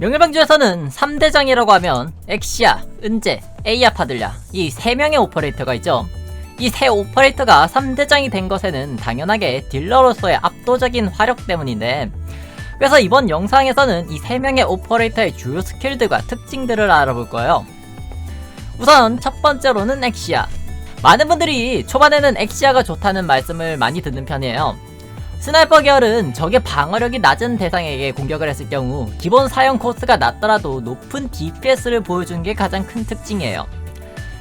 명일방주에서는 3대장이라고 하면 엑시아, 은재, 에이아 파들랴 이 3명의 오퍼레이터가 있죠. 이 세 오퍼레이터가 3대장이 된 것에는 당연하게 딜러로서의 압도적인 화력 때문인데 그래서 이번 영상에서는 이 3명의 오퍼레이터의 주요 스킬들과 특징들을 알아볼 거예요. 우선 첫 번째로는 엑시아. 많은 분들이 초반에는 엑시아가 좋다는 말씀을 많이 듣는 편이에요. 스나이퍼 계열은 적의 방어력이 낮은 대상에게 공격을 했을 경우 기본 사용 코스가 낮더라도 높은 DPS를 보여주는 게 가장 큰 특징이에요.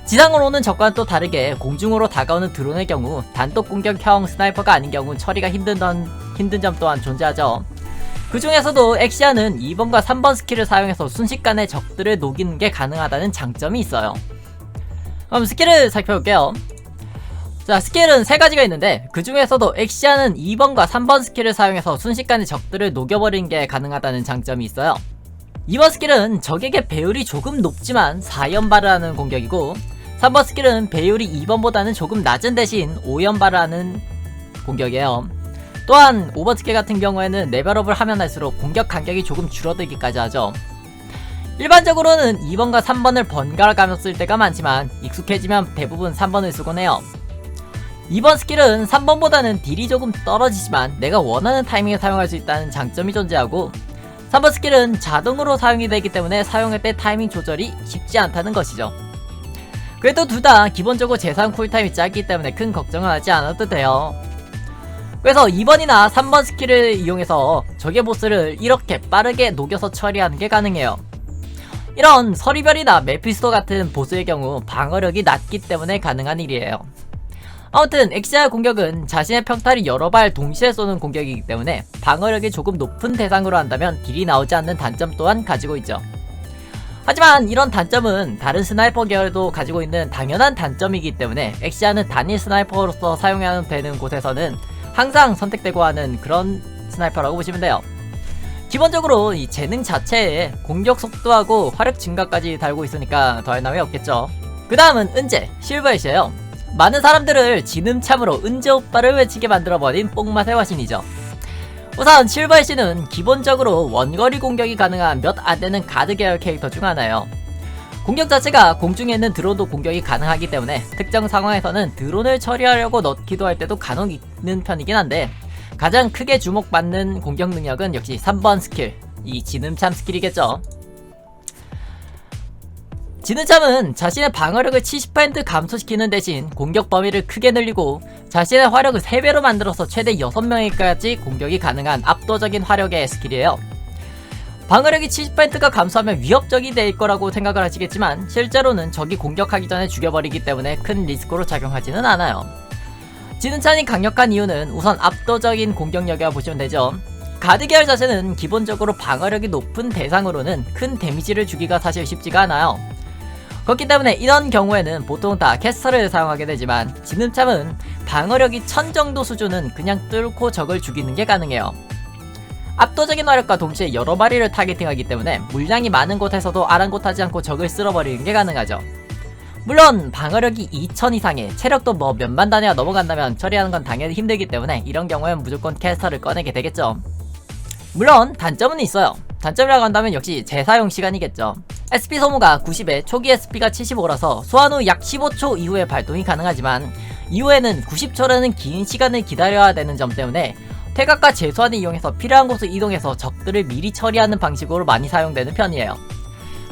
지상으로 오는 적과는 또 다르게 공중으로 다가오는 드론의 경우 단독 공격형 스나이퍼가 아닌 경우 처리가 힘든, 던, 힘든 점 또한 존재하죠. 그 중에서도 엑시아는 2번과 3번 스킬을 사용해서 순식간에 적들을 녹이는 게 가능하다는 장점이 있어요. 그럼 스킬을 살펴볼게요. 자, 스킬은 세 가지가 있는데 그 중에서도 엑시아는 2번과 3번 스킬을 사용해서 순식간에 적들을 녹여버리는 게 가능하다는 장점이 있어요. 2번 스킬은 적에게 배율이 조금 높지만 4연발을 하는 공격이고 3번 스킬은 배율이 2번보다는 조금 낮은 대신 5연발을 하는 공격이에요. 또한 5번 스킬 같은 경우에는 레벨업을 하면 할수록 공격 간격이 조금 줄어들기까지 하죠. 일반적으로는 2번과 3번을 번갈아 가며 쓸 때가 많지만 익숙해지면 대부분 3번을 쓰곤 해요. 2번 스킬은 3번보다는 딜이 조금 떨어지지만 내가 원하는 타이밍에 사용할 수 있다는 장점이 존재하고 3번 스킬은 자동으로 사용이 되기 때문에 사용할 때 타이밍 조절이 쉽지 않다는 것이죠. 그래도 둘 다 기본적으로 재사용 쿨타임이 짧기 때문에 큰 걱정을 하지 않아도 돼요. 그래서 2번이나 3번 스킬을 이용해서 적의 보스를 이렇게 빠르게 녹여서 처리하는 게 가능해요. 이런 서리별이나 메피스토 같은 보스의 경우 방어력이 낮기 때문에 가능한 일이에요. 아무튼 엑시아 공격은 자신의 평타를 여러 발 동시에 쏘는 공격이기 때문에 방어력이 조금 높은 대상으로 한다면 딜이 나오지 않는 단점 또한 가지고 있죠. 하지만 이런 단점은 다른 스나이퍼 계열도 가지고 있는 당연한 단점이기 때문에 엑시아는 단일 스나이퍼로서 사용하면 되는 곳에서는 항상 선택되고 하는 그런 스나이퍼라고 보시면 돼요. 기본적으로 이 재능 자체에 공격 속도하고 화력 증가까지 달고 있으니까 더할 나위 없겠죠. 그 다음은 은재, 실버엣이에요. 많은 사람들을 지름참으로 은재 오빠를 외치게 만들어버린 뽕맛의 화신이죠. 우선 실버엣이는 기본적으로 원거리 공격이 가능한 몇 안 되는 가드 계열 캐릭터 중 하나예요. 공격 자체가 공중에 있는 드론도 공격이 가능하기 때문에 특정 상황에서는 드론을 처리하려고 넣기도 할 때도 간혹 있는 편이긴 한데 가장 크게 주목받는 공격 능력은 역시 3번 스킬, 이 지름참 스킬이겠죠. 지름참은 자신의 방어력을 70% 감소시키는 대신 공격 범위를 크게 늘리고 자신의 화력을 3배로 만들어서 최대 6명에까지 공격이 가능한 압도적인 화력의 스킬이에요. 방어력이 70%가 감소하면 위협적이 될 거라고 생각을 하시겠지만 실제로는 적이 공격하기 전에 죽여버리기 때문에 큰 리스크로 작용하지는 않아요. 지능찬이 강력한 이유는 우선 압도적인 공격력이라고 보시면 되죠. 가드 계열 자체는 기본적으로 방어력이 높은 대상으로는 큰 데미지를 주기가 사실 쉽지가 않아요. 그렇기 때문에 이런 경우에는 보통 다 캐스터를 사용하게 되지만 지능참은 방어력이 1000 정도 수준은 그냥 뚫고 적을 죽이는 게 가능해요. 압도적인 화력과 동시에 여러 마리를 타겟팅하기 때문에 물량이 많은 곳에서도 아랑곳하지 않고 적을 쓸어버리는 게 가능하죠. 물론 방어력이 2000 이상의 체력도 뭐 몇만 단위가 넘어간다면 처리하는 건 당연히 힘들기 때문에 이런 경우엔 무조건 캐스터를 꺼내게 되겠죠. 물론 단점은 있어요. 단점이라고 한다면 역시 재사용 시간이겠죠. SP 소모가 90에 초기 SP가 75라서 소환 후 약 15초 이후에 발동이 가능하지만 이후에는 90초라는 긴 시간을 기다려야 되는 점 때문에 퇴각과 재소환을 이용해서 필요한 곳을 이동해서 적들을 미리 처리하는 방식으로 많이 사용되는 편이에요.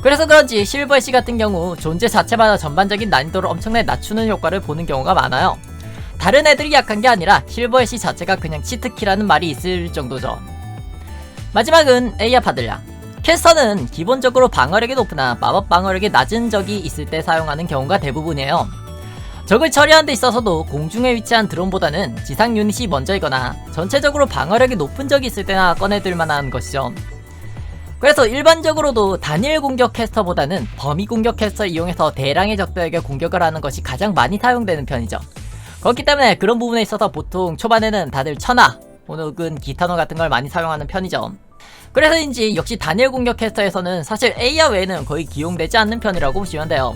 그래서 그런지 실버애쉬 같은 경우 존재 자체마다 전반적인 난이도를 엄청나게 낮추는 효과를 보는 경우가 많아요. 다른 애들이 약한 게 아니라 실버애쉬 자체가 그냥 치트키라는 말이 있을 정도죠. 마지막은 에이아 파들랴. 캐스터는 기본적으로 방어력이 높으나 마법 방어력이 낮은 적이 있을 때 사용하는 경우가 대부분이에요. 적을 처리하는 데 있어서도 공중에 위치한 드론보다는 지상 유닛이 먼저이거나 전체적으로 방어력이 높은 적이 있을 때나 꺼내들 만한 것이죠. 그래서 일반적으로도 단일 공격 캐스터보다는 범위 공격 캐스터 이용해서 대량의 적들에게 공격을 하는 것이 가장 많이 사용되는 편이죠. 그렇기 때문에 그런 부분에 있어서 보통 초반에는 다들 천하 혹은 기타노 같은 걸 많이 사용하는 편이죠. 그래서인지 역시 단일 공격 캐스터에서는 사실 에이아 외에는 거의 기용되지 않는 편이라고 보시면 돼요.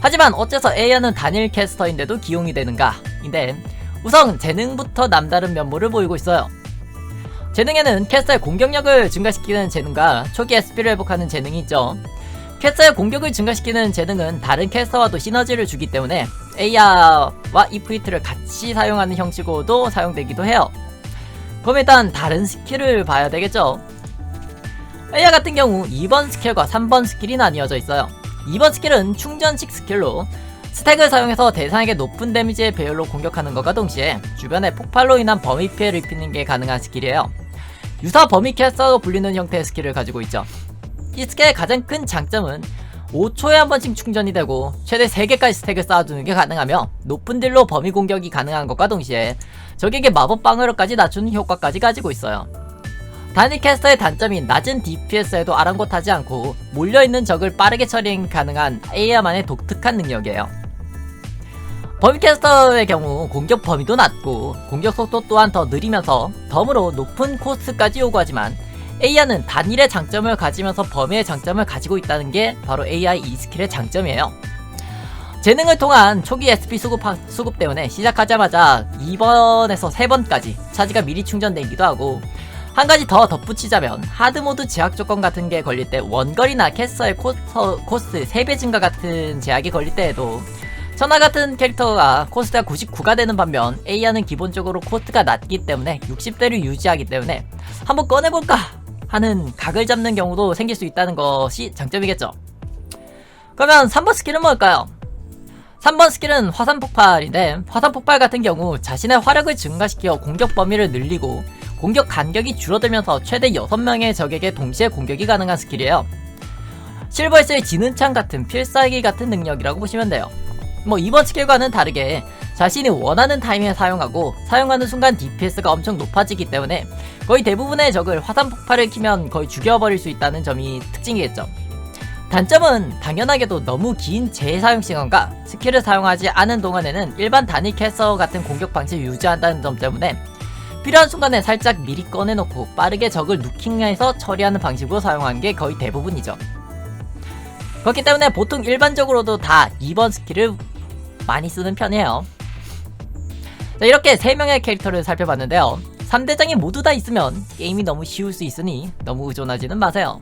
하지만 어째서 에이아는 단일 캐스터인데도 기용이 되는가? 인데 우선 재능부터 남다른 면모를 보이고 있어요. 재능에는 캐스터의 공격력을 증가시키는 재능과 초기 SP를 회복하는 재능이 있죠. 캐스터의 공격을 증가시키는 재능은 다른 캐스터와도 시너지를 주기 때문에 에이아와 이프리트를 같이 사용하는 형식으로도 사용되기도 해요. 그럼 일단 다른 스킬을 봐야 되겠죠. 에이아 같은 경우 2번 스킬과 3번 스킬이 나뉘어져 있어요. 2번 스킬은 충전식 스킬로 스택을 사용해서 대상에게 높은 데미지의 배열로 공격하는 것과 동시에 주변에 폭발로 인한 범위 피해를 입히는 게 가능한 스킬이에요. 유사 범위 캐스터로 불리는 형태의 스킬을 가지고 있죠. 이 스킬의 가장 큰 장점은 5초에 한 번씩 충전이 되고 최대 3개까지 스택을 쌓아두는 게 가능하며 높은 딜로 범위 공격이 가능한 것과 동시에 적에게 마법 방어력까지 낮추는 효과까지 가지고 있어요. 단일 캐스터의 단점인 낮은 DPS에도 아랑곳하지 않고 몰려있는 적을 빠르게 처리 가능한 AI만의 독특한 능력이에요. 범위캐스터의 경우 공격 범위도 낮고 공격 속도 또한 더 느리면서 덤으로 높은 코스까지 요구하지만 AI는 단일의 장점을 가지면서 범위의 장점을 가지고 있다는 게 바로 AI 이 스킬의 장점이에요. 재능을 통한 초기 SP 수급, 수급 때문에 시작하자마자 2번에서 3번까지 차지가 미리 충전되기도 하고 한 가지 더 덧붙이자면 하드모드 제약 조건 같은 게 걸릴 때 원거리나 캐스터의 코스터, 코스 3배 증가 같은 제약이 걸릴 때에도 천하 같은 캐릭터가 코스트가 99가 되는 반면 A아는 기본적으로 코스트가 낮기 때문에 60대를 유지하기 때문에 한번 꺼내볼까 하는 각을 잡는 경우도 생길 수 있다는 것이 장점이겠죠. 그러면 3번 스킬은 뭘까요? 3번 스킬은 화산 폭발인데 화산 폭발 같은 경우 자신의 화력을 증가시켜 공격 범위를 늘리고 공격 간격이 줄어들면서 최대 6명의 적에게 동시에 공격이 가능한 스킬이에요. 실버에스의 지능창 같은 필살기 같은 능력이라고 보시면 돼요. 뭐 이번 스킬과는 다르게 자신이 원하는 타이밍에 사용하고 사용하는 순간 DPS가 엄청 높아지기 때문에 거의 대부분의 적을 화산 폭발을 키면 거의 죽여버릴 수 있다는 점이 특징이겠죠. 단점은 당연하게도 너무 긴 재사용 시간과 스킬을 사용하지 않은 동안에는 일반 단일 캐서 같은 공격 방식을 유지한다는 점 때문에 필요한 순간에 살짝 미리 꺼내놓고 빠르게 적을 누킹해서 처리하는 방식으로 사용하는 게 거의 대부분이죠. 그렇기 때문에 보통 일반적으로도 다 2번 스킬을 많이 쓰는 편이에요. 자, 이렇게 3명의 캐릭터를 살펴봤는데요. 3대장이 모두 다 있으면 게임이 너무 쉬울 수 있으니 너무 의존하지는 마세요.